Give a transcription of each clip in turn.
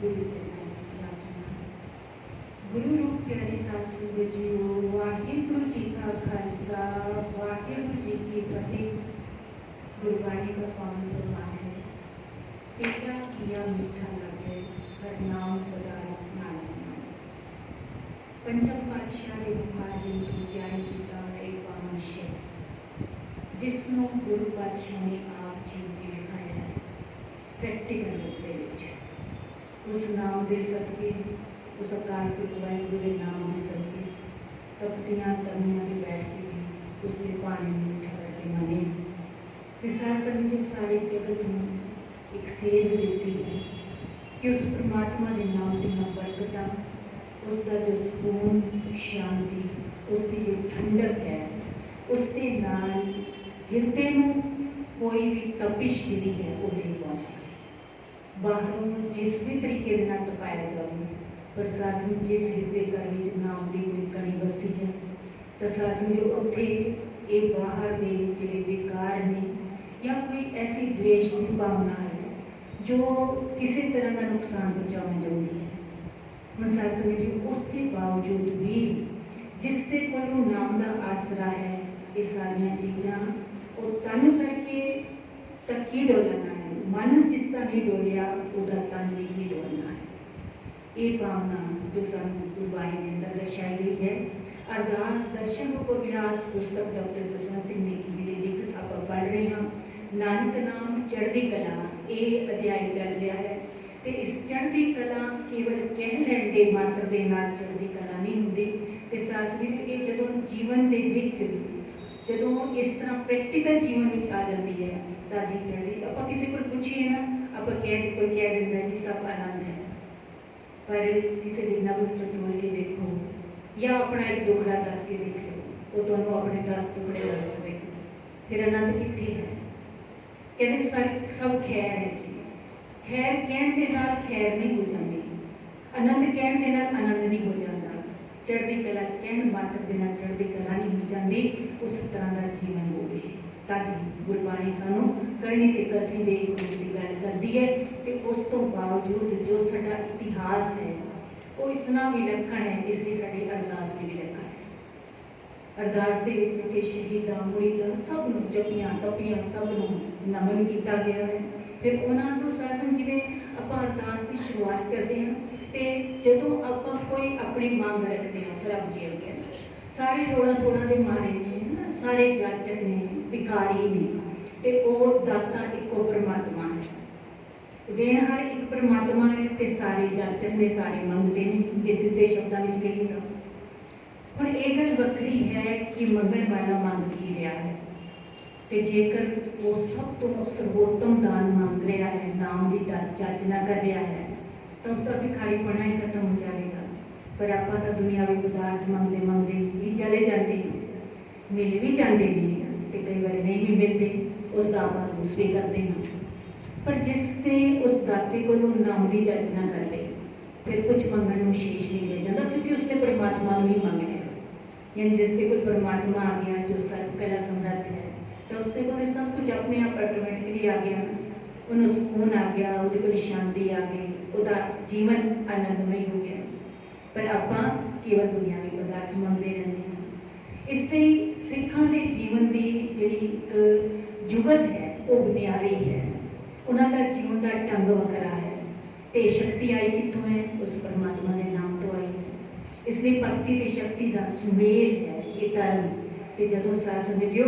ਗੁਰੂ ਚਰਨਾਂ ਵਿੱਚ ਪ੍ਰਾਰਥਨਾ ਗੁਰੂ ਰੂਪ ਪਿਆਰੀ ਸਾਧ ਸੰਗਤ ਜੀਓ ਵਾਹਿਗੁਰੂ ਜੀ ਕਾ ਖਾਲਸਾ, ਵਾਹਿਗੁਰੂ ਜੀ ਕੀ ਫਤਿਹ। ਗੁਰਬਾਣੀ ਦਾ ਪਾਵਨ ਫਰਮਾਨ ਹੈ। ਤੇਰਾ ਕੀਆ ਮਿੱਠਾ ਲੱਗੇ, ਹਰ ਨਾਮ ਪਦਾਰਥ ਨਾਨਕ ਨਾਮ ਪੰਚਮ ਪਾਤਸ਼ਾਹ ਦੇ ਮੁਖਾਰ ਦੇ ਜਾਈ ਕੀਤਾ ਹੋਇਆ ਇਹ ਪਾਵਨ ਸ਼ਬਦ, ਜਿਸ ਨੂੰ ਗੁਰੂ ਪਾਤਸ਼ਾਹ ਨੇ ਆਪ ਜੀ ਨੇ ਲਿਖਾਇਆ ਹੈ ਪ੍ਰੈਕਟੀਕਲ ਰੂਪ ਦੇ ਵਿੱਚ ਉਸ ਨਾਮ ਦੇ ਸਦਕੇ ਉਸ ਅਕਾਲ ਪੁਰਖ ਵਾਹਿਗੁਰੂ ਦੇ ਨਾਮ ਦੇ ਸਦਕੇ ਤਪਤੀਆਂ ਕਰਨੀਆਂ ਦੇ ਬੈਠ ਕੇ ਵੀ ਉਸ ਦੇ ਪਾਣੀ ਨੂੰ ਮਿੱਠਾ ਕਰਦੀਆਂ ਨੇ ਤੇ ਸਾਸਨ ਜੋ ਸਾਰੇ ਜਗਤ ਨੂੰ ਇੱਕ ਸੇਧ ਦਿੱਤੀ ਹੈ ਕਿ ਉਸ ਪ੍ਰਮਾਤਮਾ ਦੇ ਨਾਮ ਦੀਆਂ ਬਰਕਤਾਂ ਉਸ ਦਾ ਜੋ ਸਕੂਨ ਸ਼ਾਂਤੀ ਉਸ ਦੀ ਜੋ ਠੰਡਕ ਹੈ ਉਸ ਦੇ ਨਾਲ ਹਿਰਦੇ ਨੂੰ ਕੋਈ ਵੀ ਤਪਿਸ਼ ਜਿਹੜੀ ਹੈ ਉਹ ਨਹੀਂ ਪਹੁੰਚ ਸਕਦੀ ਬਾਹਰੋਂ ਜਿਸ ਵੀ ਤਰੀਕੇ ਦੇ ਨਾਲ ਤਪਾਇਆ ਜਾਵੇ ਪ੍ਰਸ਼ਾਸਨ ਜਿਸ ਹਿਰਦੇ ਘਰ ਵਿੱਚ ਨਾਮ ਦੀ ਕੋਈ ਕਣੀ ਵਸੀ ਹੈ ਪ੍ਰਸ਼ਾਸਨ ਸਾਸਨ ਜੋ ਉੱਥੇ ਇਹ ਬਾਹਰ ਦੇ ਜਿਹੜੇ ਵਿਕਾਰ ਨੇ ਜਾਂ ਕੋਈ ਐਸੀ ਦਵੇਸ਼ ਦੀ ਭਾਵਨਾ ਹੈ ਜੋ ਕਿਸੇ ਤਰ੍ਹਾਂ ਦਾ ਨੁਕਸਾਨ ਪਹੁੰਚਾਉਣਾ ਚਾਹੁੰਦੀ ਹੈ? ਪ੍ਰਸ਼ਾਸਨ ਜੀ ਉਸ ਦੇ ਬਾਵਜੂਦ ਵੀ ਜਿਸ ਦੇ ਕੋਲੋਂ ਨਾਮ ਦਾ ਆਸਰਾ ਹੈ, ਇਹ ਸਾਰੀਆਂ ਚੀਜ਼ਾਂ ਉਹ ਤਨ ਕਰਕੇ ਤੱਕ ਹੀ ਡੋਲਣਾ ਹੈ? ਮਨ ਜਿਸ ਦਾ ਨਹੀਂ ਡੋਲਿਆ, ਉਹਦਾ ਤਨ ਵੀ ਹੀ ਡੋਲਣਾ ਹੈ? ਇਹ ਭਾਵਨਾ ਜੋ ਸਾਨੂੰ ਗੁਰਬਾਣੀ ਦੇ ਅੰਦਰ ਦਰਸਾਈ ਗਈ ਹੈ। ਅਰਦਾਸ, ਦਰਸ਼ਨ ਉਪਵਿਆਸ ਪੁਸਤਕ ਡਾਕਟਰ ਜਸਵੰਤ ਸਿੰਘ ਨੇਕੀ ਜੀ ਦੇ ਲਿਖਤ ਆਪਾਂ ਪੜ੍ਹ ਰਹੇ ਹਾਂ। ਨਾਨਕ ਨਾਮ ਚੜ੍ਹਦੀ ਕਲਾ, ਇਹ ਅਧਿਆਇ ਚੱਲ ਰਿਹਾ ਹੈ। ਤੇ ਇਸ ਚੜ੍ਹਦੀ ਕਲਾ ਕੇਵਲ ਕਹਿ ਲੈਣ ਦੇ ਮਾਤਰ ਦੇ ਨਾਲ ਚੜ੍ਹਦੀ ਕਲਾ ਨਹੀਂ ਹੁੰਦੀ। ਤੇ ਸਾਸਵੀ ਇਹ ਜਦੋਂ ਜੀਵਨ ਦੇ ਵਿੱਚ, ਜਦੋਂ ਇਸ ਤਰ੍ਹਾਂ ਪ੍ਰੈਕਟੀਕਲ ਜੀਵਨ ਵਿੱਚ ਆ ਜਾਂਦੀ ਹੈ, ਤਾਂ ਦੀ ਚੜ੍ਹਦੀ ਆਪਾਂ ਕਿਸੇ ਕੋਲ ਪੁੱਛੀਏ ਨਾ, ਆਪਾਂ ਕਹਿ ਕੋਈ ਕਹਿ ਦਿੰਦਾ ਜੀ, ਸਭ ਆਨੰਦ ਹੈ। ਪਰ ਕਿਸੇ ਦੀ ਨਬਜ਼ ਟਟੋਲ ਕੇ ਦੇਖੋ ਜਾਂ ਆਪਣਾ ਇੱਕ ਦੁਖੜਾ ਦੱਸ ਕੇ ਦੇਖ ਲਓ ਉਹ ਤੁਹਾਨੂੰ ਆਪਣੇ 10 ਟੁਕੜੇ ਦੱਸ ਦੇਵੇ। ਫਿਰ ਆਨੰਦ ਕਿੱਥੇ ਹੈ? ਕਹਿੰਦੇ ਸਭ ਸਭ ਖੈਰ ਹੈ ਜੀ। ਖੈਰ ਕਹਿਣ ਦੇ ਨਾਲ ਖੈਰ ਨਹੀਂ ਹੋ ਜਾਂਦੀ। ਆਨੰਦ ਕਹਿਣ ਦੇ ਨਾਲ ਆਨੰਦ ਨਹੀਂ ਹੋ ਜਾਂਦਾ। ਚੜ੍ਹਦੀ ਕਲਾ ਕਹਿਣ ਮਾਤਰ ਦੇ ਨਾਲ ਚੜ੍ਹਦੀ ਕਲਾ ਨਹੀਂ ਹੋ ਜਾਂਦੀ। ਉਸ ਤਰ੍ਹਾਂ ਦਾ ਜੀਵਨ ਹੋਵੇ ਤਾਂ ਗੁਰਬਾਣੀ ਸਾਨੂੰ ਕਰਨੀ ਤੇ ਕਰਨੀ ਦੇ ਗੁਰੂ ਦੀ ਗੱਲ ਕਰਦੀ ਹੈ ਤੇ ਉਸ ਤੋਂ ਬਾਵਜੂਦ ਜੋ ਸਾਡਾ ਇਤਿਹਾਸ ਹੈ, ਉਹ ਇਤਨਾ ਵਿਲੱਖਣ ਹੈ, ਇਸ ਲਈ ਸਾਡੇ ਅਰਦਾਸ ਵੀ ਵਿਲੱਖਣ ਹੈ। ਅਰਦਾਸ ਦੇ ਵਿੱਚ ਕਿ ਸ਼ਹੀਦਾਂ, ਮੁਰੀਦਾਂ ਸਭ ਨੂੰ ਜਪੀਆਂ, ਤਪੀਆਂ ਸਭ ਨੂੰ ਨਮਨ ਕੀਤਾ ਗਿਆ ਹੈ। ਫਿਰ ਉਹਨਾਂ ਨੂੰ ਸਾਸਨ ਜਿਵੇਂ ਆਪਾਂ ਅਰਦਾਸ ਦੀ ਸ਼ੁਰੂਆਤ ਕਰਦੇ ਹਾਂ, ਤੇ ਜਦੋਂ ਆਪਾਂ ਕੋਈ ਆਪਣੀ ਮੰਗ ਰੱਖਦੇ ਹਾਂ ਸਰਬ ਜੀ ਅੱਗੇ, ਸਾਰੇ ਰੋਣਾ ਥੋੜਾ ਦੇ ਮਾਰੇ ਨੇ, ਸਾਰੇ ਜਾਚਕ ਨੇ, ਭਿਖਾਰੀ ਨੇ ਤੇ ਉਹ ਦਾਤਾ ਇੱਕੋ ਪਰਮਾਤਮਾ ਹੈ। ਦੇਣਹਾਰ ਇੱਕ ਪਰਮਾਤਮਾ ਹੈ ਤੇ ਸਾਰੇ ਜਾਚਕ ਨੇ ਸਾਰੇ ਮੰਗਦੇ ਨੇ, ਜੇ ਸਿੱਧੇ ਸ਼ਬਦਾਂ ਵਿੱਚ ਕਹੀਏ ਤਾਂ। ਹੁਣ ਇਹ ਗੱਲ ਵੱਖਰੀ ਹੈ ਕਿ ਮੰਗਣ ਵਾਲਾ ਮੰਗ ਕੀ ਰਿਹਾ ਹੈ। ਤੇ ਜੇਕਰ ਉਹ ਸਭ ਤੋਂ ਸਰਵੋਤਮ ਦਾਨ ਮੰਗ ਰਿਹਾ ਹੈ, ਨਾਮ ਦੀ ਦਾ ਜਾਚਨਾ ਕਰ ਰਿਹਾ ਹੈ, ਤਾਂ ਉਸ ਦਾ ਭਿਖਾਰੀਪਣਾ ਹੀ ਖਤਮ ਹੋ ਜਾਵੇਗਾ। ਪਰ ਆਪਾਂ ਤਾਂ ਦੁਨਿਆਵੀ ਪਦਾਰਥ ਮੰਗਦੇ ਮੰਗਦੇ ਵੀ ਚਲੇ ਜਾਂਦੇ ਹਾਂ। ਮਿਲ ਵੀ ਜਾਂਦੇ ਨੇ ਤੇ ਕਈ ਵਾਰ ਨਹੀਂ ਵੀ ਮਿਲਦੇ। ਉਸ ਦਾ ਆਪਾਂ ਰੋਸ ਵੀ ਕਰਦੇ ਹਾਂ। ਪਰ ਜਿਸ ਨੇ ਉਸ ਦਾਤੇ ਕੋਲੋਂ ਨਾਮ ਦੀ ਜਾਚਨਾ ਕਰ ਲਈ ਫਿਰ ਕੁਝ ਮੰਗਣ ਨੂੰ ਸ਼ੇਸ਼ ਨਹੀਂ ਰਹਿ ਜਾਂਦਾ ਕਿਉਂਕਿ ਉਸਨੇ ਪਰਮਾਤਮਾ ਨੂੰ ਹੀ ਮੰਗਿਆ ਯਾਨੀ ਜਿਸ ਦੇ ਕੋਲ ਪਰਮਾਤਮਾ ਆ ਗਿਆ, ਜੋ ਸਰਬ ਕਲਾ ਸਮਰੱਥ ਹੈ, ਤਾਂ ਉਸਦੇ ਕੋਲ ਸਭ ਕੁਝ ਆਪਣੇ ਆਪ ਆਟੋਮੈਟਿਕਲੀ ਆ ਗਿਆ। ਉਹਨੂੰ ਸਕੂਨ ਆ ਗਿਆ, ਉਹਦੇ ਕੋਲ ਸ਼ਾਂਤੀ ਆ ਗਈ, ਉਹਦਾ ਜੀਵਨ ਆਨੰਦਮਈ ਹੋ ਗਿਆ। ਪਰ ਆਪਾਂ ਕੇਵਲ ਦੁਨਿਆਵੀ ਪਦਾਰਥ ਮੰਗਦੇ ਰਹਿੰਦੇ ਹਾਂ। ਇਸ ਲਈ ਸਿੱਖਾਂ ਦੇ ਜੀਵਨ ਦੀ ਜਿਹੜੀ ਇੱਕ ਜੁਗਤ ਹੈ ਉਹ ਬੁਨਿਆਰੀ ਹੈ ਉਹਨਾਂ ਦਾ ਜੀਵਨ ਦਾ ਢੰਗ ਵੱਖਰਾ ਹੈ ਤੇ ਸ਼ਕਤੀ ਆਈ ਕਿੱਥੋਂ ਹੈ ਉਸ ਪਰਮਾਤਮਾ ਦੇ ਨਾਮ ਤੋਂ ਆਈ ਹੈ ਇਸ ਲਈ ਭਗਤੀ ਤੇ ਸ਼ਕਤੀ ਦਾ ਸੁਮੇਲ ਹੈ ਇਹ ਧਰਮ ਤੇ ਜਦੋਂ ਸਾਧ ਸੰਗਤ ਜੀਓ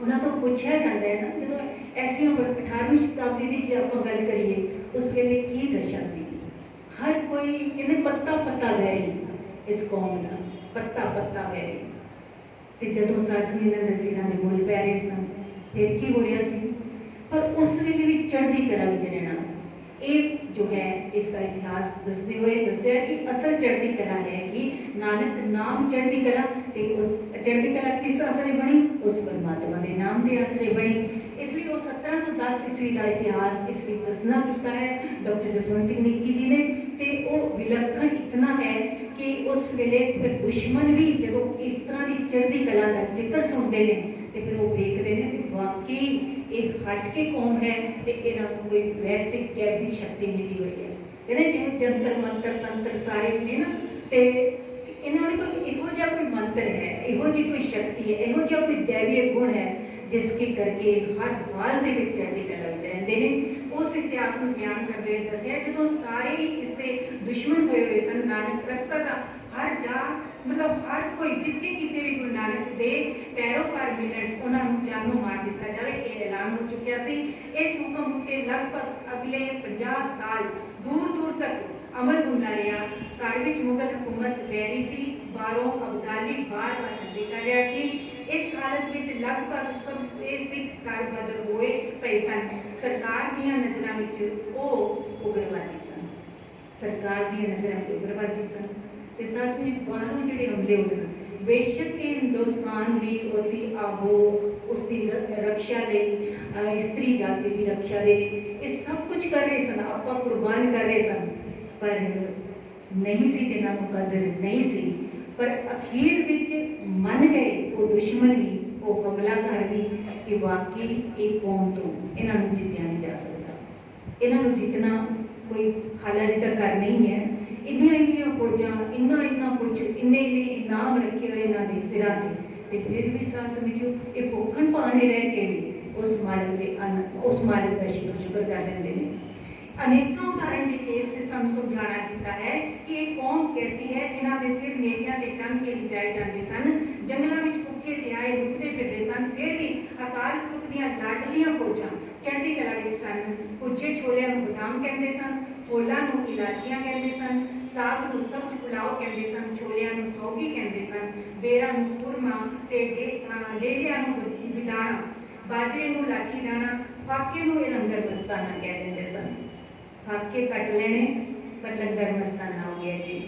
ਉਹਨਾਂ ਤੋਂ ਪੁੱਛਿਆ ਜਾਂਦਾ ਹੈ ਨਾ ਜਦੋਂ ਐਸੀਆਂ ਵਰ- 18ਵੀਂ ਸ਼ਤਾਬਦੀ ਦੀ ਜੇ ਆਪਾਂ ਗੱਲ ਕਰੀਏ ਉਸ ਵੇਲੇ ਕੀ ਦਸ਼ਾ ਸੀ ਹਰ ਕੋਈ ਕਹਿੰਦੇ ਪੱਤਾ ਪੱਤਾ ਵੈਰੀ ਇਸ ਕੌਮ ਦਾ ਪੱਤਾ ਪੱਤਾ ਵੈਰੀ ਤੇ ਜਦੋਂ ਸਾਸਮੀ ਨੇ ਨਜ਼ੀਰਾਂ ਦੇ ਮੁੱਲ ਪੈ ਰਹੇ ਸਨ ਫਿਰ ਕੀ ਹੋ ਰਿਹਾ ਸੀ ਪਰ ਉਸ ਵੇਲੇ ਵੀ ਚੜ੍ਹਦੀ ਕਲਾ ਵਿੱਚ ਰਹਿਣਾ ਇਹ ਜੋ ਹੈ ਇਸ ਦਾ ਇਤਿਹਾਸ ਦੱਸਦੇ ਹੋਏ ਦੱਸਿਆ ਕਿ ਅਸਲ ਚੜ੍ਹਦੀ ਕਲਾ ਹੈ ਕਿ ਨਾਨਕ ਨਾਮ ਚੜ੍ਹਦੀ ਕਲਾ ਤੇ ਉਹ ਚੜ੍ਹਦੀ ਕਲਾ ਕਿਸ ਆਸਰੇ ਬਣੀ ਉਸ ਪਰਮਾਤਮਾ ਦੇ ਨਾਮ ਦੇ ਆਸਰੇ ਬਣੀ ਇਸ ਲਈ ਉਹ 1710 ਈਸਵੀ ਦਾ ਇਤਿਹਾਸ ਇਸ ਵਿੱਚ ਦੱਸਣਾ ਕੀਤਾ ਹੈ ਡਾਕਟਰ ਜਸਵੰਤ ਸਿੰਘ ਨਿੱਕੀ ਜੀ ਨੇ ਤੇ ਉਹ ਵਿਲੱਖਣ ਇਤਨਾ ਹੈ ਕਿ ਉਸ ਵੇਲੇ ਫਿਰ ਦੁਸ਼ਮਣ ਵੀ ਜਦੋਂ ਇਸ ਤਰ੍ਹਾਂ ਦੀ ਚੜ੍ਹਦੀ ਕਲਾ ਦਾ ਜ਼ਿਕਰ ਸੁਣਦੇ ਨੇ ਤੇ ਫਿਰ ਉਹ ਵੇਖਦੇ ਨੇ ਕਿ ਵਾਕਈ ਇਹ ਹਟ ਕੇ ਕੌਮ ਹੈ ਤੇ ਇਹਨਾਂ ਨੂੰ ਕੋਈ ਵੈਸੇ ਕੈਬੀ ਸ਼ਕਤੀ ਮਿਲੀ ਹੋਈ ਹੈ। ਇਹਨੇ ਜਿਵੇਂ ਜੰਤਰ ਮੰਤਰ ਤੰਤਰ ਸਾਰੇ ਨੇ ਨਾ, ਤੇ ਇਹਨਾਂ ਦੇ ਕੋਲ ਇਹੋ ਜਿਹਾ ਕੋਈ ਮੰਤਰ ਹੈ, ਇਹੋ ਜਿਹੀ ਕੋਈ ਸ਼ਕਤੀ ਹੈ, ਇਹੋ ਜਿਹਾ ਕੋਈ ਦੈਵੀ ਗੁਣ ਹੈ, ਜਿਸ ਕੇ ਕਰਕੇ ਹਰ ਹਾਲ ਦੇ ਵਿੱਚ ਚੜ੍ਹਦੀ ਕਲਾ ਵਿੱਚ ਰਹਿੰਦੇ ਨੇ। ਉਸ ਇਤਿਹਾਸ ਨੂੰ ਬਿਆਨ ਕਰਦੇ ਹੋਏ ਦੱਸਿਆ, ਜਦੋਂ ਸਾਰੇ ਹੀ ਇਸ ਦੇ ਦੁਸ਼ਮਣ ਹੋਏ ਹੋਏ ਸਨ, ਨਾਨਕ ਰਸਤਾ ਦਾ ਹਰ ਜਾ, ਮਤਲਬ ਹਰ ਕੋਈ ਜਿੱਥੇ ਕਿਤੇ ਵੀ ਗੁਰੂ ਨਾਨਕ ਦੇ ਪੈਰੋਕਾਰ ਮਿਲਣ, ਉਹਨਾਂ ਨੂੰ ਜਾਨੋਂ ਮਾਰ ਦਿੱਤਾ ਜਾਵੇ, ਇਹ ਐਲਾਨ ਹੋ ਚੁੱਕਿਆ ਸੀ। ਇਸ ਹੁਕਮ ਉੱਤੇ ਲਗਭਗ ਅਗਲੇ 50 ਸਾਲ ਦੂਰ ਦੂਰ ਤੱਕ ਅਮਲ ਹੁੰਦਾ ਰਿਹਾ। ਘਰ ਵਿੱਚ ਮੁਗਲ ਹਕੂਮਤ ਵੈਰੀ ਸੀ, ਬਾਹਰੋਂ ਅਬਦਾਲੀ ਬਾੜ ਦਾ ਹੱਲੇ ਕਰ ਸੀ। ਇਸ ਹਾਲਤ ਵਿੱਚ ਲਗਭਗ ਸਭ ਇਹ ਸਿੱਖ ਘਰ ਬਦਲ ਹੋਏ ਪਏ ਸਨ। ਸਰਕਾਰ ਦੀਆਂ ਨਜ਼ਰਾਂ ਵਿੱਚ ਉਹ ਉਗਰਵਾਦੀ ਸਨ। ਸਰਕਾਰ ਦੀਆਂ ਨਜ਼ਰਾਂ ਵਿੱਚ ਉਗਰਵਾਦੀ ਸਨ। ਤੇ ਸੱਚ ਬਾਹਰੋਂ ਜਿਹੜੇ ਹਮਲੇ ਹੋ ਰਹੇ ਸਨ। ਬੇਸ਼ੱਕ ਇਹ ਹਿੰਦੁਸਤਾਨ ਦੀ ਉਹਦੀ ਆਬੋ ਉਸ ਦੀ ਰੱਖਿਆ ਲਈ ਇਸਤਰੀ ਜਾਤੀ ਦੀ ਰੱਖਿਆ ਦੇ ਲਈ ਇਹ ਸਭ ਕੁਝ ਕਰ ਰਹੇ ਸਨ, ਆਪਾਂ ਕੁਰਬਾਨ ਕਰ ਰਹੇ ਸਨ। ਪਰ ਨਹੀਂ ਸੀ ਜਿਹਨਾਂ ਨੂੰ ਕਦਰ ਨਹੀਂ ਸੀ। ਪਰ ਅਖੀਰ ਵਿੱਚ ਮੰਨ ਗਏ ਉਹ ਦੁਸ਼ਮਣ ਵੀ, ਉਹ ਹਮਲਾਕਾਰ ਵੀ ਕਿ ਵਾਕਈ ਇਹ ਕੌਮ ਤੋਂ ਇਹਨਾਂ ਨੂੰ ਜਿੱਤਿਆ ਨਹੀਂ ਜਾ ਸਕਦਾ। ਇਹਨਾਂ ਨੂੰ ਜਿੱਤਣਾ ਕੋਈ ਖਾਲਾ ਜੀ ਦਾ ਕਰ ਨਹੀਂ ਹੈ। ਇੰਨੀਆਂ ਇੰਨੀਆਂ ਫੌਜਾਂ, ਇੰਨਾ ਇੰਨਾ ਕੁਝ ਇੰਨੇ ਇੰਨੇ ਇਨਾਮ ਰੱਖੇ ਹੋਏ ਇਹਨਾਂ ਦੇ ਸਿਰਾਂ ਤੇ। ਤੇ ਫਿਰ ਵੀ ਸਾਸ ਵਿੱਚ ਇਹ ਭੁੱਖਣ ਪਾਣੇ ਰਹਿ ਕੇ ਵੀ ਉਸ ਮਾਲਕ ਦੇ ਉਸ ਮਾਲਕ ਦਾ ਸ਼ੁਕਰ ਸ਼ੁਕਰ ਕਰ ਲੈਂਦੇ ਨੇ। ਅਨੇਕਾਂ ਉਦਾਹਰਣ ਦੇ ਕੇਸ ਵਿੱਚ ਸਾਨੂੰ ਸਮਝਾਣਾ ਕੀਤਾ ਹੈ ਕਿ ਇਹ ਕੌਮ ਕੈਸੀ ਹੈ? ਇਹਨਾਂ ਦੇ ਸਿਰ ਨੇਜਿਆਂ ਤੇ ਟੰਗ ਕੇ ਲਿਜਾਏ ਜਾਂਦੇ ਸਨ, ਜੰਗਲਾਂ ਵਿੱਚ ਭੁੱਖੇ ਪਿਆਏ ਲੁਕਦੇ ਫਿਰਦੇ ਸਨ, ਫਿਰ ਵੀ ਅਕਾਲ ਪੁਰਖ ਦੀਆਂ ਲਾਡਲੀਆਂ ਫੌਜਾਂ ਚੜ੍ਹਦੀ ਕਲਾ ਵਿੱਚ ਸਨ। ਪੁੱਜੇ ਛੋਲਿਆਂ ਨੂੰ ਬਦਾਮ ਕਹਿੰਦੇ ਸਨ ਹੋਲਾਂ ਨੂੰ ਇਲਾਚੀਆਂ ਕਹਿੰਦੇ ਸਨ ਸਾਗ ਨੂੰ ਸਬਜ਼ ਪੁਲਾਓ ਕਹਿੰਦੇ ਸਨ ਛੋਲਿਆਂ ਨੂੰ ਸੌਗੀ ਕਹਿੰਦੇ ਸਨ ਬੇਰਾਂ ਨੂੰ ਕੁਰਮਾ ਤੇ ਡੇ- ਅਹ ਡੇਲਿਆਂ ਨੂੰ ਬਿਦਾਣਾ ਬਾਜਰੇ ਨੂੰ ਲਾਚੀ ਦਾਣਾ ਫਾਕੇ ਨੂੰ ਇਹ ਲੰਗਰ ਮਸਤਾਨਾ ਕਹਿ ਦਿੰਦੇ ਸਨ ਫਾਕੇ ਕੱਟ ਲੈਣੇ ਪਰ ਲੰਗਰ ਮਸਤਾਨਾ ਹੋ ਗਿਆ ਜੀ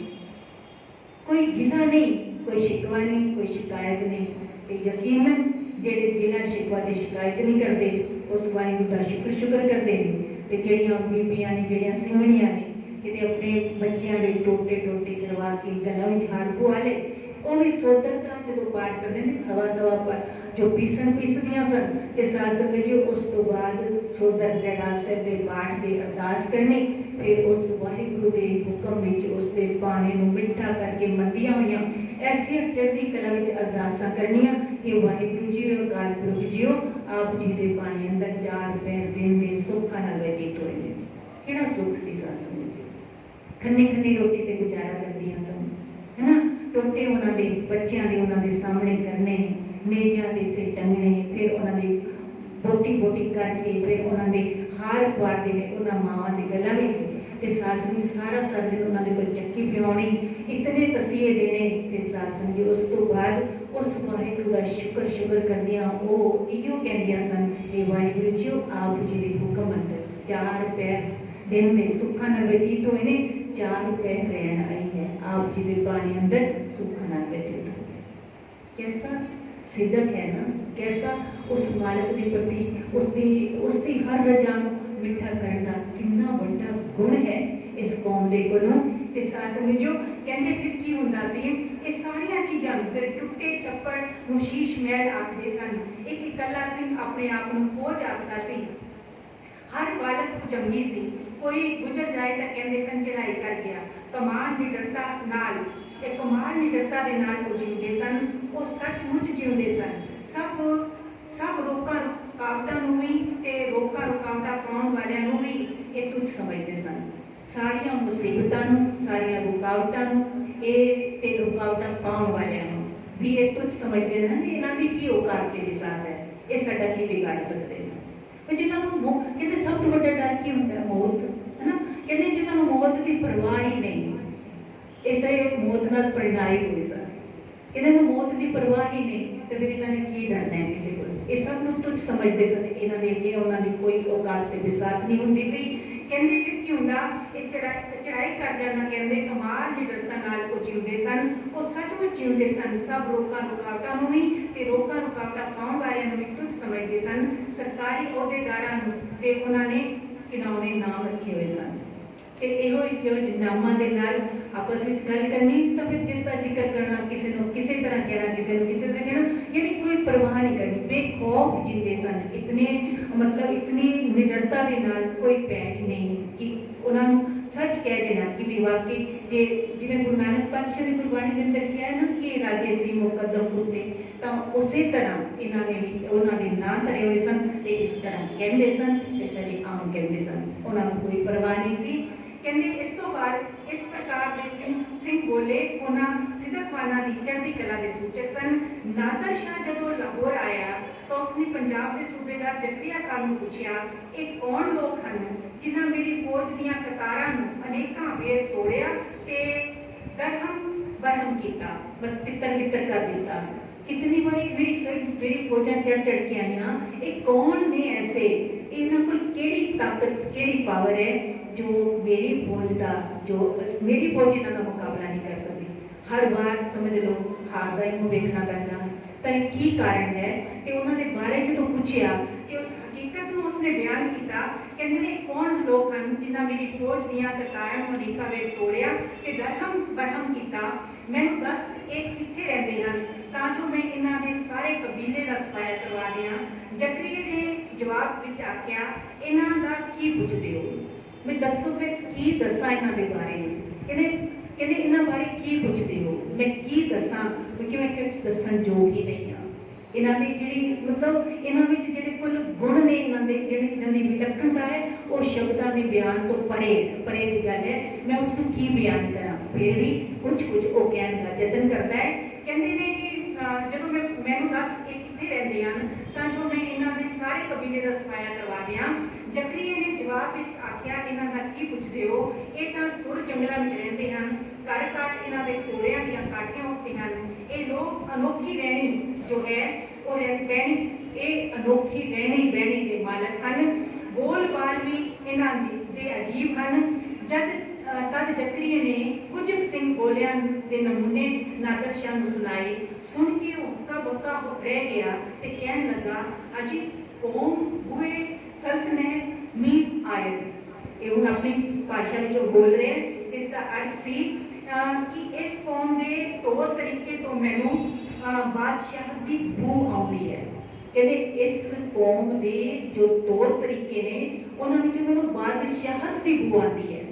ਕੋਈ ਗਿਲਾ ਨਹੀਂ ਕੋਈ ਸ਼ਿਕਵਾ ਨਹੀਂ ਕੋਈ ਸ਼ਿਕਾਇਤ ਨਹੀਂ ਤੇ ਯਕੀਨਨ ਜਿਹੜੇ ਦਿਲਾਂ ਸ਼ਿਕਵਾ ਤੇ ਸ਼ਿਕਾਇਤ ਨਹੀਂ ਕਰਦੇ ਉਸ ਵਾਹਿਗੁਰੂ ਦਾ ਸ਼ੁਕਰ ਸ਼ੁਕਰ ਕਰਦੇ ਨੇ ਤੇ ਜਿਹੜੀਆਂ ਬੀਬੀਆਂ ਨੇ, ਜਿਹੜੀਆਂ ਸਿੰਘਣੀਆਂ ਨੇ, ਕਿਤੇ ਆਪਣੇ ਬੱਚਿਆਂ ਦੇ ਟੋਟੇ ਟੋਟੇ ਕਰਵਾ ਕੇ ਗਲਾਂ ਵਿੱਚ ਹਾਰ ਪਵਾ ਲੇ ਉਹ ਵੀ ਸੋਧਰਤਾ ਜਦੋਂ ਪਾਠ ਕਰਦੇ ਨੇ, ਸਵਾ ਸਵਾ ਪਾਠ, ਜੋ ਪੀਸਣ ਪੀਸਦੀਆਂ ਸਨ, ਤੇ ਸਾਧ ਸੰਗਤ ਜੀ ਉਸ ਤੋਂ ਬਾਅਦ ਸੋਧਰ ਦੇ ਰਾਸਰ ਦੇ ਪਾਠ ਦੇ ਅਰਦਾਸ ਕਰਨੀ। ਫਿਰ ਉਸ ਵਾਹਿਗੁਰੂ ਦੇ ਹੁਕਮ ਵਿੱਚ ਉਸ ਦੇ ਪਾਣੀ ਨੂੰ ਮਿੱਠਾ ਕਰਕੇ ਮੰਦੀਆਂ ਹੋਈਆਂ। ਐਸੀਆਂ ਚੜ੍ਹਦੀ ਕਲਾ ਵਿੱਚ ਅਰਦਾਸਾਂ ਕਰਨੀਆਂ। ਇਹ ਵਾਹਿਗੁਰੂ ਜੀ ਅਕਾਲ ਪੁਰਖ ਜੀਓ, ਆਪ ਜੀ ਦੇ ਪਾਣੀ ਅੰਦਰ ਚਾਰ ਪੈਰ ਦਿਨ ਦੇ ਸੁੱਖਾਂ ਨਾਲ ਬਤੀਤ ਹੋਏ ਨੇ। ਕਿਹੜਾ ਸੁੱਖ ਸੀ ਸਾਧ ਸੰਗਤ ਜੀ? ਖੰਨੀ ਰੋਟੀ ਤੇ ਗੁਜ਼ਾਰਾ ਕਰਦੀਆਂ ਸਨ। ਹੈਨਾ? ਟੋਟੇ ਉਹਨਾਂ ਦੇ ਬੱਚਿਆਂ ਦੇ ਉਹਨਾਂ ਦੇ ਸਾਹਮਣੇ ਕਰਨੇ ਨੇਜਿਆਂ ਦੇ ਸੇ ਟੰਗਣੇ ਫਿਰ ਉਹਨਾਂ ਦੇ ਬੋਟੀ ਬੋਟੀ ਕਰਕੇ ਫਿਰ ਉਹਨਾਂ ਦੇ ਹਾਰ ਪਾਉਂਦੇ ਨੇ ਉਹਨਾਂ ਮਾਵਾਂ ਦੇ ਗੱਲਾਂ ਵਿੱਚ ਤੇ ਸਾਸ ਨੂੰ ਸਾਰਾ ਸਾਰਾ ਦਿਨ ਉਹਨਾਂ ਦੇ ਕੋਲ ਚੱਕੀ ਪਿਆਉਣੀ, ਇਤਨੇ ਤਸੀਹੇ ਦੇਣੇ ਤੇ ਸਾਸ ਜੀ ਉਸ ਤੋਂ ਬਾਅਦ ਉਸ ਵਾਹਿਗੁਰੂ ਦਾ ਸ਼ੁਕਰ ਸ਼ੁਕਰ ਕਰਦੀਆਂ ਉਹ ਇਹੋ ਕਹਿੰਦੀਆਂ ਸਨ ਇਹ ਵਾਹਿਗੁਰੂ ਜੀ ਆਪ ਜੀ ਦੇ ਹੁਕਮ ਅੰਦਰ ਚਾਰ ਪੈਰ ਦਿਨ ਦੇ ਸੁੱਖਾਂ ਨਾਲ ਬਤੀਤ ਹੋਏ ਨੇ, ਚਾਰ ਪੈਰ ਰਹਿਣ ਆਈ ਹੈ, ਆਪ ਜੀ ਦੇ ਬਾਣੀ ਅੰਦਰ ਸੁੱਖਾਂ ਨਾਲ ਬਤੀਤ ਹੋਏ ਕੈਸਾ ਸਿੱਧਕ ਹੈ ਨਾ ਕੈਸਾ, ਉਸ ਮਾਲਕ ਦੇ ਪ੍ਰਤੀ ਉਸ ਦੀ ਉਸ ਦੀ ਹਰ ਰਜਾ ਨੂੰ ਮਿੱਠਾ ਕਰਨ ਦਾ ਕਿੰਨਾ ਵੱਡਾ ਗੁਣ ਹੈ ਇਸ ਕੌਮ ਦੇ ਕੋਲੋਂ। ਤੇ ਸਾਸਨ ਜੋ ਕਹਿੰਦੇ ਫਿਰ ਕੀ ਹੁੰਦਾ ਸੀ, ਇਹ ਸਾਰੀਆਂ ਚੀਜ਼ਾਂ ਨੂੰ ਟੁੱਟੇ ਚੱਪੜ ਨੂੰ ਸ਼ੀਸ਼ ਮਹਿਲ ਆਖਦੇ ਸਨ। ਇੱਕ ਇਕੱਲਾ ਸਿੰਘ ਆਪਣੇ ਆਪ ਨੂੰ ਖੋਜ ਆਖਦਾ ਸੀ। ਹਰ ਬਾਲਕ ਜੰਗੀ ਸੀ। ਕੋਈ ਗੁਜ਼ਰ ਜਾਏ ਤਾਂ ਕਹਿੰਦੇ ਸਨ ਚੜਾਈ ਕਰ ਗਿਆ। ਕਮਾਨ ਨਿਡਰਤਾ ਨਾਲ ਇਹ ਕਮਾਨ ਨਿਡਰਤਾ ਦੇ ਨਾਲ ਉਹ ਜਿਉਂਦੇ ਸਨ, ਉਹ ਸੱਚਮੁੱਚ ਜਿਉਂਦੇ ਸਨ। ਸਭ ਸਭ ਰੋਕਾਂ ਰੁਕਾਵਟਾਂ ਨੂੰ ਵੀ ਤੇ ਰੋਕਾਂ ਰੁਕਾਵਟਾਂ ਪਾਉਣ ਵਾਲਿਆਂ ਨੂੰ ਵੀ ਇਹ ਤੁਝ ਸਮਝਦੇ ਸਨ। ਸਾਰੀਆਂ ਮੁਸੀਬਤਾਂ ਨੂੰ, ਸਾਰੀਆਂ ਰੁਕਾਵਟਾਂ ਨੂੰ, ਇਹ ਤੇ ਰੁਕਾਵਟਾਂ ਪਾਉਣ ਵਾਲਿਆਂ ਨੂੰ ਵੀ ਇਹ ਤੁਝ ਸਮਝਦੇ ਹਨ ਇਹਨਾਂ ਦੀ ਕੀ ਔਕਾਤ ਤੇ ਵਿਸਾਤ ਹੈ? ਇਹ ਸਾਡਾ ਕੀ ਵਿਗਾੜ ਸਕਦੇ ਨੇ? ਉਹ ਜਿਨ੍ਹਾਂ ਨੂੰ ਕਹਿੰਦੇ ਸਭ ਤੋਂ ਵੱਡਾ ਡਰ ਕੀ ਹੁੰਦਾ? ਹੈ ਮੌਤ, ਹੈਨਾ? ਕਹਿੰਦੇ ਜਿਨ੍ਹਾਂ ਨੂੰ ਮੌਤ ਦੀ ਪਰਵਾਹ ਹੀ ਨਹੀਂ। ਇਹ ਤਾਂ ਮੌਤ ਨਾਲ ਪਰਣਾਏ ਹੋਏ ਸਨ। ਕਹਿੰਦੇ ਨੂੰ ਮੌਤ ਦੀ ਪਰਵਾਹ ਹੀ ਨਹੀਂ, ਤੇ ਫਿਰ ਇਹਨਾਂ ਨੇ ਕੀ ਡਰਨਾ ਹੈ ਕਿਸੇ ਕੋਲ? ਇਹ ਸਭ ਨੂੰ ਤੁਝ ਸਮਝਦੇ ਸਨ। ਇਹਨਾਂ ਦੇ ਅੱਗੇ ਉਹਨਾਂ ਦੀ ਕੋਈ ਔਕਾਤ ਤੇ ਵਿਸਾਤ ਨਹੀਂ ਹੁੰਦੀ ਸੀ। ਕਹਿੰਦੇ ਫਿਰ ਕੀ ਹੁੰਦਾ? ਇਹ ਚੜਾਈ ਚੜਾਈ ਕਰ ਜਾਣਾ ਕਹਿੰਦੇ, ਕਮਾਲ ਨਿਡਰਤਾ ਨਾਲ ਉਹ ਜਿਉਂਦੇ ਸਨ। ਉਹ ਸੱਚਮੁੱਚ ਜਿਉਂਦੇ ਸਨ। ਸਭ ਰੋਕਾਂ ਰੁਕਾਵਟਾਂ ਨੂੰ ਵੀ ਤੇ ਰੋਕਾਂ ਰੁਕਾਵਟਾਂ ਪਾਉਣ ਵਾਲਿਆਂ ਨੂੰ ਵੀ ਤੁਝ ਸਮਝਦੇ ਸਨ। ਸਰਕਾਰੀ ਅਹੁਦੇਦਾਰਾਂ ਨੂੰ ਤੇ ਉਹਨਾਂ ਨੇ ਕਿਣਾਉਣੇ ਨਾਮ ਰੱਖੇ ਹੋਏ ਸਨ। ਤੇ ਇਹੋ ਹੀ ਜੋ ਨਾਮਾਂ ਦੇ ਨਾਲ ਆਪਸ ਵਿੱਚ ਗੱਲ ਕਰਨੀ, ਤਾਂ ਫਿਰ ਜਿਸ ਦਾ ਜ਼ਿਕਰ ਕਰਨਾ, ਕਿਸੇ ਨੂੰ ਕਿਸੇ ਤਰ੍ਹਾਂ ਕਹਿਣਾ, ਕਿਸੇ ਨੂੰ ਕਿਸੇ ਤਰ੍ਹਾਂ ਕਹਿਣਾ, ਯਾਨੀ ਕੋਈ ਪਰਵਾਹ ਨਹੀਂ ਕਰਨੀ। ਬੇਖੌਫ ਜਿੰਦੇ ਸਨ। ਇਤਨੇ, ਮਤਲਬ ਇਤਨੀ ਨਿਡਰਤਾ ਦੇ ਨਾਲ ਕੋਈ ਭੈ ਨਹੀਂ ਕਿ ਉਹਨਾਂ ਨੂੰ ਸੱਚ ਕਹਿ ਦੇਣਾ ਕਿ ਵੀ ਵਾਕਈ ਜੇ ਜਿਵੇਂ ਗੁਰੂ ਨਾਨਕ ਪਾਤਸ਼ਾਹ ਦੀ ਗੁਰਬਾਣੀ ਦੇ ਅੰਦਰ ਕਿਹਾ ਨਾ ਕਿ ਰਾਜੇ ਸੀ ਮੁਕੱਦਮ ਉੱਤੇ, ਤਾਂ ਉਸੇ ਤਰ੍ਹਾਂ ਇਹਨਾਂ ਨੇ ਵੀ, ਉਹਨਾਂ ਦੇ ਨਾਂ ਧਰੇ ਹੋਏ ਸਨ ਤੇ ਇਸ ਤਰ੍ਹਾਂ ਕਹਿੰਦੇ ਸਨ ਤੇ ਸਾਰੇ ਆਮ ਕਹਿੰਦੇ ਸਨ। ਉਹਨਾਂ ਨੂੰ ਕੋਈ ਪਰਵਾਹ ਨਹੀਂ ਸੀ। ਕਹਿੰਦੇ ਇਸ ਤੋਂ ਬਾਅਦ ਇਸ ਪ੍ਰਕਾਰ ਦੇ ਸਿੰਘ ਸਿੰਘ ਬੋਲੇ, ਉਹਨਾਂ ਸਿੱਧਕਵਾਨਾ ਦੀ ਚੜ੍ਹਦੀ ਕਲਾ ਦੇ ਸੂਚਕ ਸਨ। ਨਾਦਰ ਸ਼ਾਹ ਜਦੋਂ ਲਾਹੌਰ ਆਇਆ, ਤਾਂ ਉਸਨੇ ਪੰਜਾਬ ਦੇ ਸੂਬੇਦਾਰ ਜਕਰੀਆ ਖਾਨ ਨੂੰ ਪੁੱਛਿਆ, ਇਹ ਕੌਣ ਲੋਕ ਹਨ ਜਿਨ੍ਹਾਂ ਮੇਰੀ ਫੌਜ ਦੀਆਂ ਕਤਾਰਾਂ ਨੂੰ ਅਨੇਕਾਂ ਵੇਰ ਤੋੜਿਆ ਤੇ ਦਰਹਮ, ਬਰਹਮ ਕੀਤਾ? ਮਤ ਤਿੱਤਰ ਤਿੱਤਰ ਕਰ ਦਿੱਤਾ। ਕਿਤਨੀ ਵਾਰੀ ਮੇਰੀ ਸਰ, ਮੇਰੀ ਫੌਜਾਂ ਚੜ ਚੜ ਕੇ ਆਈਆਂ? ਇਹ ਕੌਣ ਨੇ ਐਸੇ? ਤਾਕਤ ਕਿਹੜੀ ਪਾਵਰ ਹੈ ਜੋ ਮੇਰੀ ਫੌਜ ਦਾ, ਜੋ ਮੇਰੀ ਫੌਜ ਇਹਨਾਂ ਦਾ ਮੁਕਾਬਲਾ ਨਹੀਂ ਕਰ ਸਕਦੀ। ਹਰ ਵਾਰ ਸਮਝ ਲਓ, ਹਾਰ ਹੀ ਮੂੰਹ ਵੇਖਣਾ ਪੈਂਦਾ। ਤਾਂ ਇਹ ਕੀ ਕਾਰਨ ਹੈ? ਤੇ ਉਹਨਾਂ ਦੇ ਬਾਰੇ ਜਦੋਂ ਪੁੱਛਿਆ ਕਿ ਉਸ ਹਕੀਕਤ ਨੂੰ ਉਸਨੇ ਬਿਆਨ ਕੀਤਾ ਕਹਿੰਦੇ ਨੇ, ਕੌਣ ਲੋਕ ਹਨ ਜਿਨ੍ਹਾਂ ਮੇਰੀ ਫੌਜ ਦੀਆਂ ਕਤਾਰਾਂ ਨੂੰ ਅਮਰੀਕਾ ਵਿੱਚ ਤੋੜਿਆ ਤੇ ਦਰਹਮ ਬਰਹਮ ਕੀਤਾ? ਮੈਨੂੰ ਦੱਸ, ਇਹ ਕਿੱਥੇ ਰਹਿੰਦੇ ਹਨ? ਤਾਂ ਜੋ ਮੈਂ ਇਹਨਾਂ ਦੇ ਸਾਰੇ ਕਬੀਲੇ ਦਾ ਸਫਾਇਆ ਕਰਵਾ ਦਿਆਂ। ਜ਼ਕਰੀਆ ਨੇ ਜਵਾਬ ਵਿੱਚ ਆਖਿਆ, ਇਹਨਾਂ ਦਾ ਕੀ ਪੁੱਛਦੇ ਹੋ? ਮੈਂ ਦੱਸੋ ਮੈਂ ਕੀ ਦੱਸਾਂ ਇਹਨਾਂ ਦੇ ਬਾਰੇ ਵਿੱਚ? ਕਹਿੰਦੇ ਕਹਿੰਦੇ ਇਹਨਾਂ ਬਾਰੇ ਕੀ ਪੁੱਛਦੇ ਹੋ? ਮੈਂ ਕੀ ਦੱਸਾਂ? ਕਿਉਂਕਿ ਮੈਂ ਕੁਝ ਦੱਸਣ ਯੋਗ ਹੀ ਨਹੀਂ ਹਾਂ। ਇਹਨਾਂ ਦੀ ਜਿਹੜੀ, ਮਤਲਬ ਇਹਨਾਂ ਵਿੱਚ ਜਿਹੜੇ ਗੁਣ ਨੇ ਇਹਨਾਂ ਦੇ, ਜਿਹੜੀ ਇਹਨਾਂ ਦੀ ਵਿਲੱਖਣਤਾ ਹੈ, ਉਹ ਸ਼ਬਦਾਂ ਦੇ ਬਿਆਨ ਤੋਂ ਪਰੇ ਪਰੇ ਦੀ ਗੱਲ ਹੈ। ਮੈਂ ਉਸ ਨੂੰ ਕੀ ਬਿਆਨ ਕਰਾਂ? ਫਿਰ ਵੀ ਕੁਝ ਕੁਝ ਉਹ ਕਹਿਣ ਦਾ ਯਤਨ ਕਰਦਾ ਹੈ। ਕਹਿੰਦੇ ਨੇ ਕਿ ਜਦੋਂ ਮੈਂ, ਮੈਨੂੰ ਦੱਸ ਇਹ ਕਿੱਥੇ ਰਹਿੰਦੇ ਹਨ, ਤਾਂ ਜੋ ਮੈਂ ਇਹਨਾਂ ਦੇ ਸਾਰੇ ਕਬੀਲੇ ਦਾ ਸਫਾਇਆ ਕਰਵਾ ਦਿਆਂ। ਜ਼ਕਰੀਆ ਜਵਾਬ ਵਿੱਚ ਆਖਿਆ, ਇਹਨਾਂ ਦਾ ਕੀ ਪੁੱਛਦੇ ਹੋ? ਇਹ ਤਾਂ ਦੁਰ ਜੰਗਲਾਂ ਵਿੱਚ ਰਹਿੰਦੇ ਹਨ। ਘਰ ਘਾਟ ਇਹਨਾਂ ਦੇ ਘੋੜਿਆਂ ਦੀਆਂ ਕਾਠੀਆਂ ਉੱਤੇ ਹਨ। ਇਹ ਲੋਕ ਅਨੋਖੀ ਰਹਿਣੀ ਜੋ ਹੈ, ਉਹ ਰਹਿਣੀ ਇਹ ਅਨੋਖੀ ਰਹਿਣੀ ਬਹਿਣੀ ਦੇ ਮਾਲਕ ਹਨ। ਬੋਲ ਵੀ ਇਹਨਾਂ ਦੇ ਅਜੀਬ ਹਨ। ਜਦ ਤਦ ਜ਼ਕਰੀਆ ਨੇ ਕੁਝ ਸਿੰਘ ਬੋਲਿਆਂ ਦੇ ਨਮੂਨੇ ਨਾਦਰ ਸ਼ਾਹ ਨੂੰ ਸੁਣਾਏ। ਸੁਣ ਕੇ ਉਹ ਹੱਕਾ ਬੱਕਾ ਰਹਿ ਗਿਆ ਤੇ ਕਹਿਣ ਲੱਗਾ, ਅਜੀ, ਕੌਮ ਹੁਏ ਸਲਤਨੇ ਮੀ ਆਇਤ ਇਹ ਉਹ ਆਪਣੀ ਭਾਸ਼ਾ ਵਿੱਚ ਬੋਲ ਰਹੇ ਇਸ ਦਾ ਅਰਥ ਸੀ ਕਿ ਇਸ ਕੌਮ ਦੇ ਤੌਰ ਤਰੀਕੇ ਤੋਂ ਮੈਨੂੰ ਬਾਦਸ਼ਾਹ ਦੀ ਬੂ ਆਉਂਦੀ ਹੈ। ਕਹਿੰਦੇ ਇਸ ਕੌਮ ਦੇ ਜੋ ਤੌਰ ਤਰੀਕੇ ਨੇ, ਉਹਨਾਂ ਵਿੱਚ ਮੈਨੂੰ ਬਾਦਸ਼ਾਹਤ ਦੀ ਬੂ ਆਉਂਦੀ ਹੈ।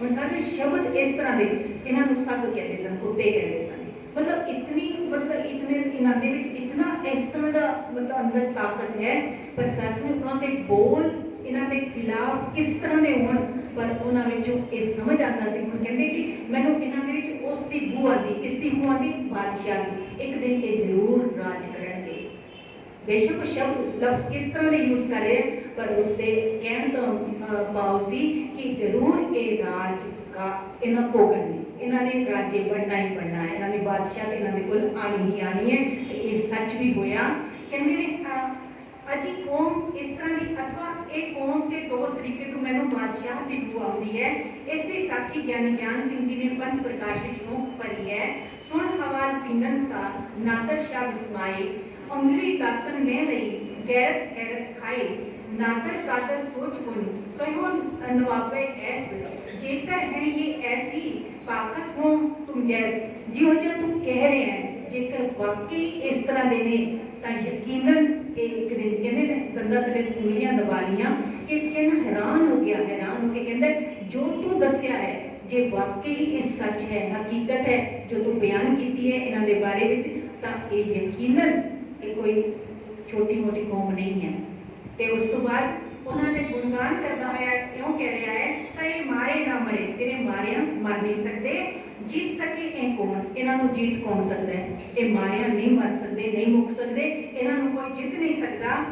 ਹੁਣ ਸਾਡੇ ਸ਼ਬਦ ਇਸ ਤਰ੍ਹਾਂ ਦੇ, ਇਹਨਾਂ ਨੂੰ ਸੱਗ ਕਹਿੰਦੇ ਸਨ, ਕੁੱਤੇ ਕਹਿੰਦੇ ਸਨ। ਮਤਲਬ ਇਤਨੀ, ਮਤਲਬ ਇਤਨੇ, ਇਹਨਾਂ ਦੇ ਵਿੱਚ ਇਤਨਾ ਇਸ ਤਰ੍ਹਾਂ ਦਾ ਮਤਲਬ ਅੰਦਰ ਤਾਕਤ ਹੈ, ਪਰ ਸੱਚ ਵਿੱਚ ਉਹਨਾਂ ਦੇ ਬੋਲ ਇਹਨਾਂ ਦੇ ਖਿਲਾਫ ਕਿਸ ਤਰ੍ਹਾਂ ਦੇ ਹੋਣ, ਪਰ ਉਹਨਾਂ ਵਿੱਚੋਂ ਇਹ ਸਮਝ ਆਉਂਦਾ ਸੀ। ਹੁਣ ਕਹਿੰਦੇ ਕਿ ਮੈਨੂੰ ਇਹਨਾਂ ਦੇ ਵਿੱਚ ਉਸ ਦੀ ਬੂ ਆਉਂਦੀ ਕਿਸ ਦੀ ਬੂ ਆਉਂਦੀ ਬਾਦਸ਼ਾਹ ਦੀ। ਇੱਕ ਦਿਨ ਇਹ ਜ਼ਰੂਰ ਰਾਜ ਕਰਨਗੇ। ਬੇਸ਼ੱਕ ਸ਼ਬਦ, ਲਫ਼ਜ਼ ਕਿਸ ਤਰ੍ਹਾਂ ਦੇ ਯੂਜ਼ ਕਰ ਰਹੇ ਪਰ ਉਸ ਦੇ ਕਹਿਣ ਤੋਂ ਭਾਵ ਸੀ ਕਿ ਜ਼ਰੂਰ ਇਹ ਰਾਜ ਕਾ, ਇਹਨਾਂ ਭੋਗਣਗੇ ਇਹਨਾਂ ਨੇ ਰਾਜੇ ਬਣਨਾ ਹੀ ਬਣਨਾ ਹੈ। ਇਹਨਾਂ ਨੇ ਬਾਦਸ਼ਾਹ ਤੇ ਇਹਨਾਂ ਦੇ ਕੋਲ ਆਣੀ ਹੀ ਆਣੀ ਹੈ। ਤੇ ਇਹ ਸੱਚ ਵੀ ਹੋਇਆ। ਕਹਿੰਦੇ ਨੇ ਅਜੀ ਕੌਮ ਇਸ ਤਰ੍ਹਾਂ ਦੀ ਅਥਵਾ ਇਹ ਕੌਮ ਦੇ ਤੌਰ ਤਰੀਕੇ ਤੋਂ ਮੈਨੂੰ ਬਾਦਸ਼ਾਹ ਦੀ ਬੂ ਆਉਂਦੀ ਹੈ ਇਸ ਦੀ ਸਾਖੀ ਗਿਆਨੀ ਗਿਆਨ ਸਿੰਘ ਜੀ ਨੇ ਪੰਥ ਪ੍ਰਕਾਸ਼ ਵਿੱਚ ਨੂੰ ਪੜ੍ਹੀ ਹੈ ਸੁਣ ਹਵਾਲ ਸਿੰਘਨ ਦਾ ਨਾਦਰ ਸ਼ਾਹ ਇਸਮਾਈ ਅੰਗਰੀ ਤਾਤਨ ਮੈਂ ਲਈ ਗੈਰਤ ਹੈਰਤ ਖਾਈ ਨਾਦਰ ਕਾਦਰ ਸੋਚ ਗੁਣ ਕਹੋ ਨਵਾਬੇ ਐਸ ਜੇਕਰ ਹੈ ਇਹ ਐਸੀ ਤਾਕਤ ਹੋ ਤੁਮ ਜੈਸ ਜਿਉ ਜੋ ਤੂੰ ਕਹਿ ਰਹੇ ਹੈ ਜੇਕਰ ਵਾਕਈ ਇਸ ਤਰ੍ਹਾਂ ਦੇ ਨੇ ਤਾਂ ਯਕੀਨਨ ਇਹ ਇੱਕ ਦਿਨ ਕਹਿੰਦੇ ਨੇ, ਦੰਦਾਂ ਥੱਲੇ ਉਂਗਲੀਆਂ ਦਬਾ ਲੀਆਂ ਕਿ ਕਿੰਨਾ ਹੈਰਾਨ ਹੋ ਗਿਆ, ਹੈਰਾਨ ਹੋ ਕੇ ਕਹਿੰਦਾ, ਜੋ ਤੂੰ ਦੱਸਿਆ ਹੈ, ਜੇ ਵਾਕਈ ਇਹ ਸੱਚ ਹੈ, ਹਕੀਕਤ ਹੈ, ਜੋ ਤੂੰ ਬਿਆਨ ਕੀਤੀ ਹੈ ਇਹਨਾਂ ਦੇ ਬਾਰੇ ਵਿੱਚ, ਤਾਂ ਇਹ ਯਕੀਨਨ ਇਹ ਕੋਈ ਛੋਟੀ ਮੋਟੀ ਕੌਮ ਨਹੀਂ ਹੈ। ਤੇ ਉਸ ਤੋਂ ਬਾਅਦ ਉਹਨਾਂ ਨੇ ਗੁਣਗਾਨ ਕਰਦਾ ਹੋਇਆ ਕਿਉਂ ਕਹਿ ਰਿਹਾ ਹੈ? ਤਾਂ ਇਹ ਮਾਰੇ ਨਾ ਮਰੇ ਤੇਰੇ ਮਾਰਿਆ ਮਰ ਨਹੀਂ ਸਕਦੇ। ਜੀਤ ਸਕੇ ਇਹ ਕੌਣ? ਇਹਨਾਂ ਨੂੰ ਜੀਤ ਕੌਣ ਸਕਦਾ ਹੈ? ਇਹ ਮਾਰਿਆ ਨਹੀਂ ਮਰ ਸਕਦੇ, ਨਹੀਂ ਮੁੱਕ ਸਕਦੇ, ਇਹਨਾਂ ਨੂੰ ਕੋਈ ਜਿੱਤ ਨਹੀਂ ਸਕਦਾ।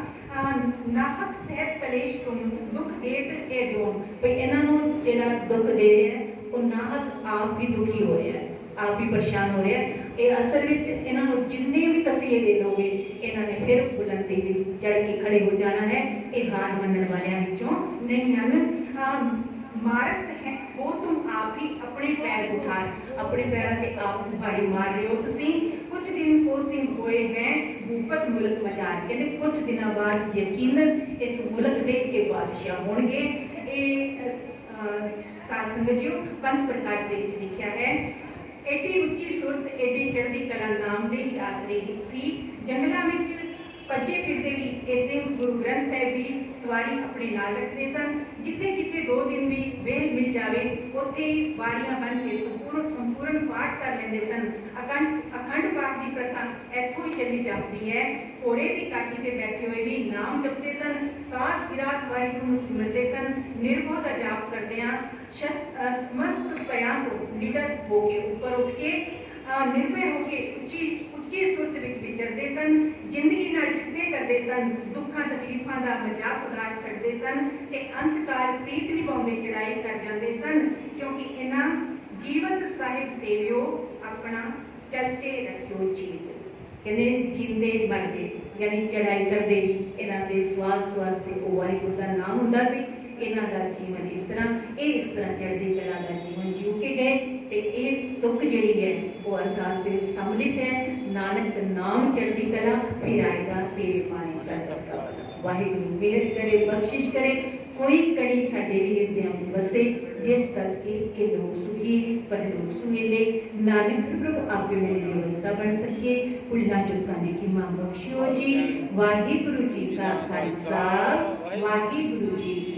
ਨਾਹਕ ਸਹਿਤ ਕਲੇਸ਼ ਤੁਮ ਦੁੱਖ ਦੇਤ ਇਹ ਜੋਨ ਭਈ ਇਹਨਾਂ ਨੂੰ ਜਿਹੜਾ ਦੁੱਖ ਦੇ ਰਿਹਾ ਉਹ ਨਾਹਕ ਆਪ ਵੀ ਦੁਖੀ ਹੋ ਰਿਹਾ ਆਪ ਵੀ ਪਰੇਸ਼ਾਨ ਹੋ ਰਿਹਾ ਇਹ ਅਸਲ ਵਿੱਚ ਇਹਨਾਂ ਨੂੰ ਜਿੰਨੇ ਵੀ ਤਸੀਹੇ ਦੇ ਲੋਗੇ, ਇਹਨਾਂ ਨੇ ਫਿਰ ਬੁਲੰਦੀ ਵਿੱਚ ਚੜ ਕੇ ਖੜੇ ਹੋ ਜਾਣਾ ਹੈ। ਇਹ ਹਾਰ ਮੰਨਣ ਵਾਲਿਆਂ ਵਿੱਚੋਂ ਨਹੀਂ ਹਨ। ਮਾਰਤ ਹੈ, ਉਹ ਤੁਮ ਆਪ ਹੀ ਆਪਣੇ ਪੈਰ ਉਠਾਰ ਆਪਣੇ ਪੈਰਾਂ ਤੇ ਆਪ ਉਹਾੜੀ ਮਾਰ ਰਹੇ ਹੋ ਤੁਸੀਂ। ਕੁਝ ਦਿਨ ਕੋ ਸਿੰਘ ਹੋਏ ਹੈ ਭੂਪਤ ਮੁਲਕ ਮਜਾਰ ਕਹਿੰਦੇ ਕੁਝ ਦਿਨਾਂ ਬਾਅਦ ਯਕੀਨਨ ਇਸ ਮੁਲਕ ਦੇ ਇਹ ਬਾਦਸ਼ਾਹ ਹੋਣਗੇ। ਇਹ ਸਾਧ ਸੰਗਤ ਜੀਓ ਪੰਥ ਪ੍ਰਕਾਸ਼ ਦੇ ਵਿੱਚ ਲਿਖਿਆ ਹੈ ਏਡੀ ਉੱਚੀ ਸੁਰਤ ਏਡੀ ਚੜ੍ਹਦੀ ਕਲਾ ਨਾਮ ਦੇ ਹੀ ਆਸਰੇ ਸੀ। ਜੰਗਲਾਂ ਵਿੱਚ ਭੱਜੇ ਫਿਰਦੇ ਵੀ ਇਸੇ ਗੁਰੂ ਗ੍ਰੰਥ ਸਾਹਿਬ ਦੀ ਸਵਾਰੀ ਆਪਣੇ ਨਾਲ ਰੱਖਦੇ ਸਨ। ਜਿੱਥੇ ਕਿਤੇ ਦੋ ਦਿਨ ਵੀ ਵੇਲ ਮਿਲ ਜਾਵੇ, ਉੱਥੇ ਹੀ ਬਾੜੀਆਂ ਬਣ ਕੇ ਸੰਪੂਰਨ ਸੰਪੂਰਨ ਪਾਠ ਕਰ ਲੈਂਦੇ ਸਨ। ਅਖੰਡ ਅਖੰਡ ਪਾਠ ਦੀ ਪ੍ਰਥਾ ਇੱਥੋਂ ਹੀ ਚੱਲੀ ਜਾਂਦੀ ਹੈ। ਘੋੜੇ ਦੀ ਕਾਠੀ ਤੇ ਬੈਠੇ ਹੋਏ ਵੀ ਨਾਮ ਜਪਦੇ ਸਨ, ਸਾਸ ਵਿਰਾਸ ਵਾਹਿਗੁਰੂ ਨੂੰ ਸਿਮਰਦੇ ਸਨ, ਨਿਰਭਉ ਦਾ ਜਾਪ ਕਰਦੇ ਸ਼ਸ- ਅਹ ਸਮਸਤ ਪਿਆਂ ਤੋਂ ਨਿਡਰ ਹੋ ਕੇ ਉੱਪਰ ਉੱਠ ਕੇ ਨਿਰਭੈ ਹੋ ਕੇ ਉੱਚੀ ਉੱਚੀ ਸੁਰਤ ਵਿੱਚ ਵਿਚਰਦੇ ਸਨ, ਜ਼ਿੰਦਗੀ ਨਾਲ ਕਿਤੇ ਕਰਦੇ ਸਨ, ਦੁੱਖਾਂ, ਤਕਲੀਫਾਂ ਦਾ ਮਜ਼ਾਕ ਉਡਾੜ ਛੱਡਦੇ ਸਨ ਤੇ ਅੰਤਕਾਲ ਪ੍ਰੀਤ ਨਿਭਾਉਂਦੇ ਚੜਾਈ ਕਰ ਜਾਂਦੇ ਸਨ, ਕਿਉਂਕਿ ਇਹਨਾਂ ਜੀਵਤ ਸਾਹਿਬ ਸੇਵਿਓ ਆਪਣਾ ਚਲਤੇ ਰੱਖਿਓ ਜੀਤ। ਕਹਿੰਦੇ, ਜਿੰਦੇ ਮਰਦੇ, ਯਾਨੀ ਚੜਾਈ ਕਰਦੇ ਇਹਨਾਂ ਦੇ ਸਵਾਸ ਸਵਾਸ ਤੇ ਉਹ ਵਾਹਿਗੁਰੂ ਦਾ ਨਾਮ ਹੁੰਦਾ ਸੀ। ਇਹਨਾਂ ਦਾ ਜੀਵਨ ਇਸ ਤਰ੍ਹਾਂ, ਇਹ ਇਸ ਤਰ੍ਹਾਂ ਚੜ੍ਹਦੀ ਕਲਾ ਦਾ ਜੀਵਨ ਤੇ ਇਹ ਤੁਕ ਜਿਹੜੀ ਹੈ, ਉਹ ਅਰਦਾਸ ਦੇ ਵਿੱਚ ਸੰਮਿਲਿਤ ਹੈ। ਨਾਨਕ ਨਾਮ ਚੜ੍ਹਦੀ ਕਲਾ, ਫਿਰ ਆਏਗਾ ਤੇਰੇ ਪਾਣੀ ਸਰਬਤ ਵਾਹਿਗੁਰੂ ਮਿਹਰ ਕਰੇ, ਬਖਸ਼ਿਸ਼ ਕਰੇ। ਕੋਈ ਕੜੀ ਸਾਡੇ ਵੀ ਹਿਰਦਿਆਂ ਵਿੱਚ ਵਸੇ, ਜਿਸ ਸਦਕੇ ਇਹ ਲੋਕ ਸੁਖੀ ਪਰਲੋਕ ਸੁਹੇਲੇ। ਨਾਨਕ ਪ੍ਰਭੂ ਆਪੇ ਮੇਰੇ ਦੀ ਬਣ ਸਕੇ। ਕੁੱਲਾ ਚੁੱਕਾਂ ਦੀ ਕੀਮਾ ਬਖਸ਼ਿਓ ਜੀ। ਵਾਹਿਗੁਰੂ ਜੀ ਕਾ ਖਾਲਸਾ। ਵਾਹਿਗੁਰੂ ਜੀ